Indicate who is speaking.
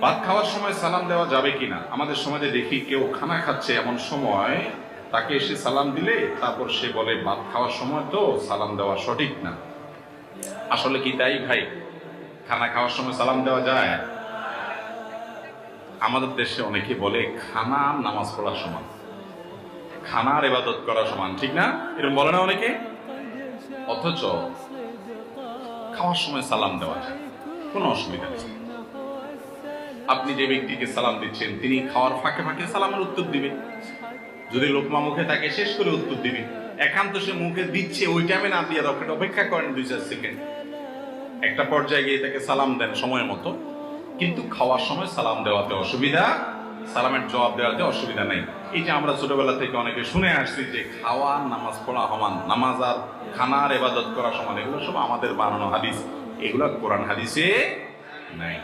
Speaker 1: ভাত খাওয়ার সময় সালাম দেওয়া যাবে কিনা? আমাদের সমাজে দেখি কেউ খানা খাচ্ছে এমন সময়, তাকে এসে সালাম দিলে তারপর সে বলে, ভাত খাওয়ার সময় তো সালাম দেওয়া সঠিক না। আসলে কি তাই ভাই? খানা খাওয়ার সময় সালাম দেওয়া যায়? আমাদের দেশে অনেকে বলে, খানা নামাজ পড়ার সমান। খানার এবাদত করা সমান, ঠিক না? এরকম বলে না অনেকে? অথচ খাওয়ার সময় সালাম দেওয়া যায়। কোনো অসুবিধা নেই। আপনি যে ব্যক্তিকে সালাম দিচ্ছেন, তিনি খাওয়ার ফাঁকে ফাঁকে সালামের উত্তর দিবে যদি লোকমা মুখে তাকে শেষ করে উত্তর দিবে একান্ত সে মুখে দিচ্ছে, ওই টাইমে না দিয়ে রকেট অপেক্ষা করেন দুই চার সেকেন্ড একটা পর্যায়ে গিয়ে তাকে সালাম দেন সময় মতো, কিন্তু খাওয়ার সময় সালাম দেওয়াতে অসুবিধা সালামের জবাব দেওয়াতে অসুবিধা নেই। এই যে আমরা ছোটবেলা থেকে অনেকে শুনে আসছি যে খাওয়া, নামাজ পড়া হমান নামাজ আর খানার এবাদত করা সমান, এগুলো সব আমাদের বানানো হাদিস। এগুলো কোরআন হাদিসে নাই।